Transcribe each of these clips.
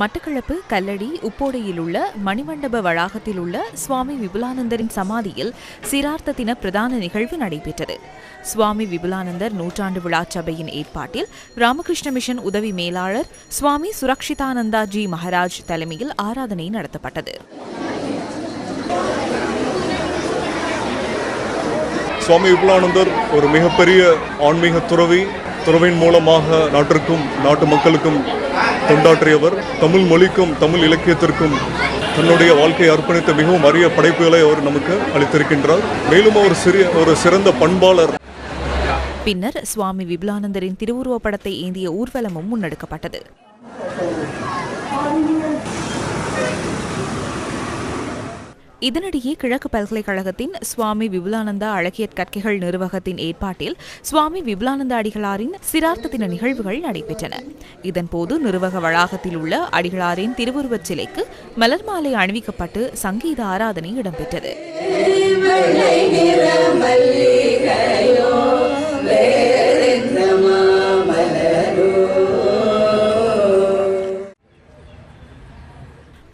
மட்டக்களப்பு கல்லடி உப்போடையில் உள்ள மணிமண்டப வளாகத்தில் உள்ள சுவாமி விபுலானந்தரின் சமாதியில் சிரார்த்த தின பிரதான நிகழ்வு நடைபெற்றது. சுவாமி விபுலானந்தர் நூற்றாண்டு விழா சபையின் ஏற்பாட்டில் ராமகிருஷ்ண மிஷன் உதவி மேலாளர் சுவாமி சுரக்ஷிதானந்தா ஜி மகாராஜ் தலைமையில் ஆராதனை நடத்தப்பட்டது. சுவாமி விபுலானந்தர் ஒரு மிகப்பெரிய ஆன்மீக துறவி. துறவின் மூலமாக நாட்டிற்கும் நாட்டு மக்களுக்கும் தொண்டாற்றியவர் தமிழ் மொழிக்கும் தமிழ் இலக்கியத்திற்கும் தன்னுடைய வாழ்க்கையை அர்ப்பணித்த மிகவும் அரிய படைப்புகளை அவர் நமக்கு அளித்திருக்கின்றார். மேலும் அவர் சிறிய ஒரு சிறந்த பண்பாளர். பின்னர் சுவாமி விபுலானந்தரின் திருவுருவ படத்தை ஏந்திய ஊர்வலமும் முன்னெடுக்கப்பட்டது. இதனிடையே கிழக்கு பல்கலைக்கழகத்தின் சுவாமி விபுலானந்தா அழகியற் கற்கைகள் நிர்வாகத்தின் ஏற்பாட்டில் சுவாமி விபுலானந்த அடிகளாரின் சிரார்த்த தின நிகழ்வுகள் நடைபெற்றன. இதன்போது நிர்வாக வளாகத்தில் உள்ள அடிகளாரின் திருவுருவச் சிலைக்கு மலர் மாலை அணிவிக்கப்பட்டு சங்கீத ஆராதனை இடம்பெற்றது.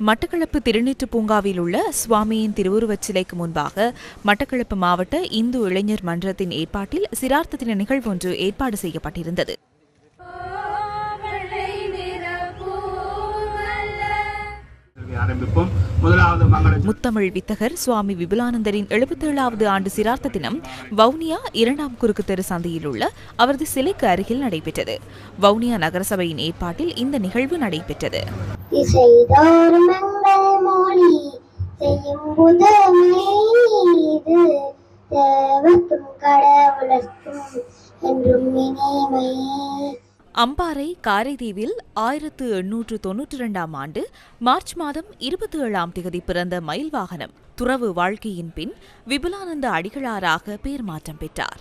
மட்டக்களப்பு திருநீற்று பூங்காவில் உள்ள சுவாமியின் திருவுருவச் சிலைக்கு முன்பாக மட்டக்களப்பு மாவட்ட இந்து இளைஞர் மன்றத்தின் ஏற்பாட்டில் சிரார்த்த தின நிகழ்வொன்று ஏற்பாடு செய்யப்பட்டிருந்தது. ஆரம்பிப்போம். முதலாவது மங்கள முத்தமிழ் வித்தகர் சுவாமி விபுலானந்தரின் எழுபத்தேழாவது ஆண்டு சிரார்த்த தினம் வவுனியா இரண்டாம் குறுக்கு தெரு சந்தையில் உள்ள அவரது சிலைக்கு அருகில் நடைபெற்றது. வவுனியா நகரசபையின் ஏற்பாட்டில் இந்த நிகழ்வு நடைபெற்றது. இசைதோறும் எங்கள் மொழி செய்யும் புதமே இது தேவர்க்கும் கடவுளர்க்கும் என்றும் இனிமை. அம்பாறை காரைதீவில் ஆயிரத்து எண்ணூற்று தொன்னூற்றி இரண்டாம் ஆண்டு மார்ச் மாதம் இருபத்தி ஏழாம் திகதி பிறந்த மயில் வாகனம் துறவு வாழ்க்கையின் பின் விபுலானந்த அடிகளாராக பேர் மாற்றம் பெற்றார்.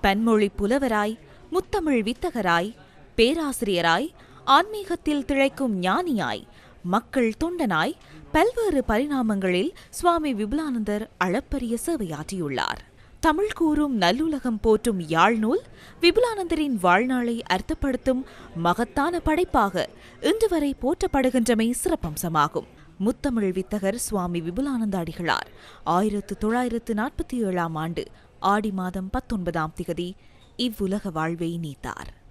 பன்மொழி புலவராய் முத்தமிழ் வித்தகராய் பேராசிரியராய் ஆன்மீகத்தில் திளைக்கும் ஞானியாய் மக்கள் தொண்டனாய் பல்வேறு பரிணாமங்களில் சுவாமி விபுலானந்தர் அளப்பரிய சேவையாற்றியுள்ளார். தமிழ் கூறும் நல்லுலகம் போற்றும் யாழ்நூல் விபுலானந்தரின் வாழ்நாளை அர்த்தப்படுத்தும் மகத்தான படைப்பாக இன்று வரை போற்றப்படுகின்றமை சிறப்பம்சமாகும். முத்தமிழ் வித்தகர் சுவாமி விபுலானந்த அடிகளார். ஆயிரத்து தொள்ளாயிரத்து நாற்பத்தி ஏழாம் ஆண்டு ஆடி மாதம் பத்தொன்பதாம் திகதி இவ்வுலக வாழ்வை நீத்தார்.